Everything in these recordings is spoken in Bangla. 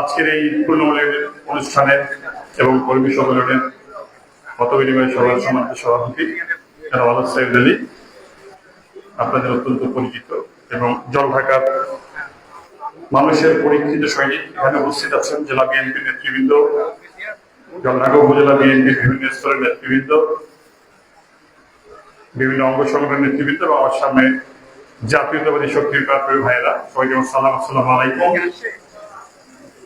আজকের এই পূর্ণমূলের অনুষ্ঠানে এবং কর্মী সম্মেলনের মত বিনিময় সভার সভাপতি আলী, আপনাদের অত্যন্ত পরিচিত এবং জলঢাকার মানুষের পরীক্ষিত সৈনিক এখানে উপস্থিত আছেন জেলা বিএনপির নেতৃবৃন্দ, জলঢাকা উপজেলা বিএনপির বিভিন্ন স্তরের নেতৃবৃন্দ, বিভিন্ন অঙ্গ সংগঠনের নেতৃবৃন্দ এবং আমার সামনে জাতীয়তাবাদী শক্তির প্রাপ্তির ভাইয়েরা, সবাইকে সালাম, আসসালাম আলাইকুম।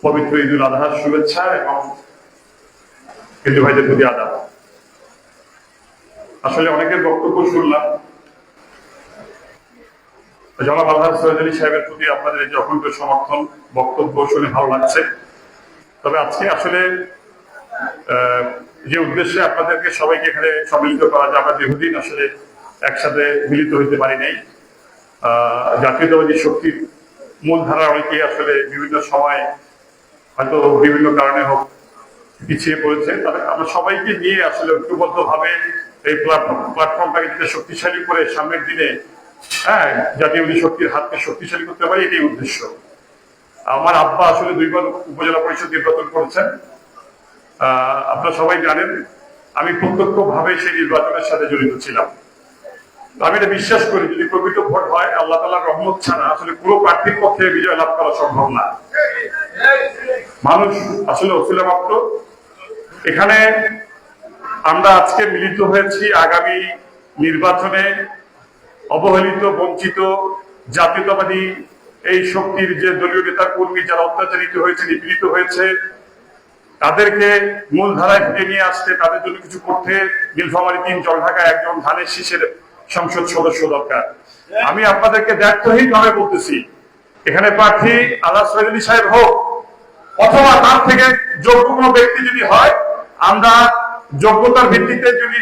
পবিত্র ঈদুল আজহার শুভেচ্ছা এবং হিন্দু ভাইদের প্রতি আদাব। আসলে অনেকের বক্তব্য শুনলাম। জনাব আলহাজ সৈয়দ সাহেবের প্রতি আপনাদের যে অকুণ্ঠ সমর্থন, বক্তব্য শুনে ভালো লাগছে। তবে আজকে আসলে যে উদ্দেশ্যে আপনাদেরকে সবাইকে এখানে সম্মিলিত করা যায় আমরা দীর্ঘদিন আসলে একসাথে মিলিত হইতে পারি নাই। জাতীয়তাবাদী শক্তির মূলধারা অনেকেই আসলে বিভিন্ন সময় হয়তো বিভিন্ন কারণে হোক পিছিয়ে পড়েছে। তবে আমরা সবাইকে নিয়ে আসলে ঐক্যবদ্ধ ভাবে এই প্ল্যাটফর্মটাকে যাতে শক্তিশালী করে সামনের দিনে হ্যাঁ জাতীয়বাদী শক্তির হাতকে শক্তিশালী করতে পারি এটাই উদ্দেশ্য। আমার আব্বা আসলে দুইবার উপজেলা পরিষদ নির্বাচন করেছেন। আহ, আপনারা সবাই জানেন আমি প্রত্যক্ষ ভাবে সেই নির্বাচনের সাথে জড়িত ছিলাম। আমি এটা বিশ্বাস করি, যদি প্রকৃত ভোট হয়, আল্লাহ তালার রহমত ছাড়া আসলে পুরো প্রার্থীর পক্ষে বিজয় লাভ করা সম্ভব না। মানুষ আসলে অসুলে মাত্র এখানে আমরা আজকে মিলিত হয়েছি আগামী নির্বাচনে অবহেলিত, বঞ্চিত, জাতীয়তাবাদী এই শক্তির যে দলীয় নেতা, কর্মী যারা অত্যাচারিত হয়েছে, নিপীড়িত হয়েছে, তাদেরকে মূল ধারায় ফিরে নিয়ে আসতে, তাদের জন্য কিছু করতে নীলফামারী তিন জলঢাকা একজন ধানের শীষের সংসদ সদস্য দরকার। আমি আপনাদেরকে দায়িত্বহীন ভাবে বলতেছি, এখানে প্রার্থী আল্লাহ সৈয়দ সাহেব হোক, অথবা তার থেকে যোগ্য কোনো ব্যক্তি যদি হয়, আমরা যোগ্যতার ভিত্তিতে যদি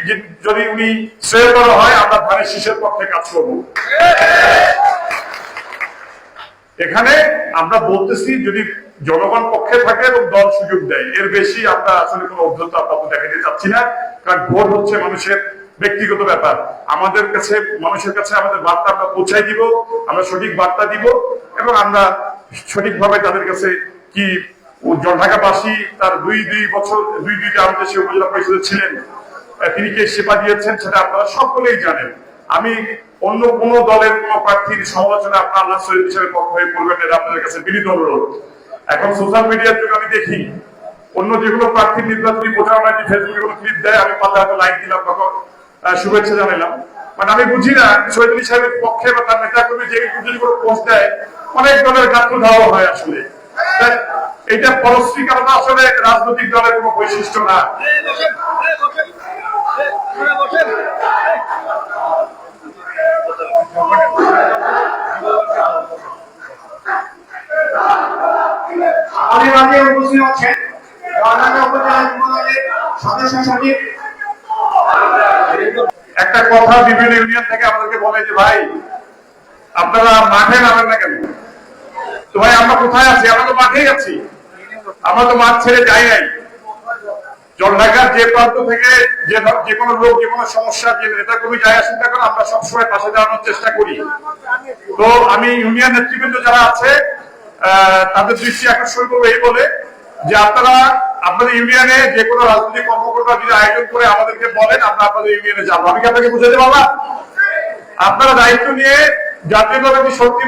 যদি উনি শ্রেয় হয়, আমরা ধানের শীষের পক্ষে কাজ করব। এখানে আমরা বলতেছি, যদি জনগণ পক্ষে থাকে এবং দল সুযোগ দেয়, এর বেশি আমরা আসলে কোনো অধ্যতা আপাতত দেখাতে চাচ্ছি না, কারণ ভোট হচ্ছে মানুষের ব্যক্তিগত ব্যাপার। আমাদের কাছে, মানুষের কাছে আমাদের বার্তা আমরা পৌঁছাই দিব, আমরা সঠিক বার্তা দিব এবং আমরা সঠিকভাবে তাদের কাছে কি জলঢাকাবাসী তার দুই দুই বছর, দুই, দুইটা আমাদের সে উপজেলা পরিষদে ছিলেন তিনি কে সেবা দিয়েছেন সেটা আপনারা সকলেই জানেন। আমি অন্য কোন দলের কোন প্রার্থীর সমালোচনা আপনার আল্লাহ শহীদ হিসেবে পক্ষ হয়ে করবেন এটা আপনাদের কাছে বিনীত অনুরোধ। এখন সোশ্যাল মিডিয়ার যুগে আমি দেখি, অন্য যেগুলো প্রার্থীর নির্বাচনী প্রচারণায় যে ফেসবুকে কোনো ক্লিপ দেয়, আমি হাতে লাইক দিলাম, তখন শুভেচ্ছা জানালাম মানে আমি বুঝি না, শহীদ আলী সাহেবের পক্ষে বা তার নেতা কর্মী যে যদি কোনো পোস্ট দেয়, অনেক দলের গাত্র ধাওয়া হয় আসলে। তাই এটা পরশ্রীকারতা আসলে রাজনৈতিক দলের কোনো বৈশিষ্ট্য না। আমাদের মাঝে উপস্থিত আছেন। সদস্য সচিব একটা কথা বিভিন্ন ইউনিয়ন থেকে আমাদেরকে বলে যে, ভাই, আপনারা মাঠে নামেন না কেন? তো ভাই, আমরা কোথায় আছি? আমরা তো মাঠেই আছি। আমরা তো মাঠ ছেড়ে যাই নাই। জলঢাকার যে প্রান্ত থেকে যে যে কোনো লোক, যে কোনো সমস্যা, যে নেতা কর্মী যায় আসুন না কেন, আমরা সবসময় পাশে দাঁড়ানোর চেষ্টা করি। তো আমি ইউনিয়ন নেতৃবৃন্দ যারা আছে তাদের দৃষ্টি আকর্ষণ করব এই বলে যে, আপনারা আপনাদের ইউনিয়নে যে কোনো রাজনৈতিক কর্মকর্তা যদি আয়োজন করে আমাদেরকে বলেন, আমরা আপনাদের ইউনিয়নে যাব। আমি কি আপনাকে বুঝাতে পারলাম? আপনারা দায়িত্ব নিয়ে জাতি শক্তি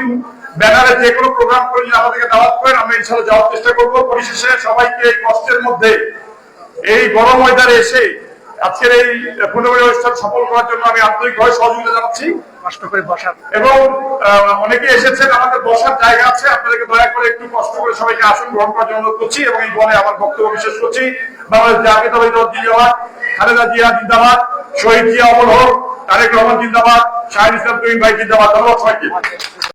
ব্যানারে যে কোনো প্রোগ্রাম করে যদি আমাদেরকে দাওয়াত করেন, আমরা ইনশাল্লাহ যাওয়ার চেষ্টা করব। পরিশেষে সবাইকে এই কষ্টের মধ্যে, এই গরম ময়দানে এসে আজকের এই পুনর্বাড়ি অনুষ্ঠান সফল করার জন্য আমি আন্তরিকভাবে সহযোগিতা জানাচ্ছি। কষ্ট করে বসার। এবং অনেকে এসেছেন আমাদের বসার জায়গা আছে। আপনাদেরকে দয়া করে একটু কষ্ট করে সবাইকে আসন গ্রহণ করার জন্য অনুরোধ করছি এবং এই বলে আমার বক্তব্য বিশেষ করছি। বাংলাদেশ জিন্দাবাদ খালেদা জিয়া জিন্দাবাদ শহীদ জিয়া অমর হোক তারেক রহমান জিন্দাবাদ শাহিদ ইসলাম ভাই জিন্দাবাদ। ধন্যবাদ সবাইকে।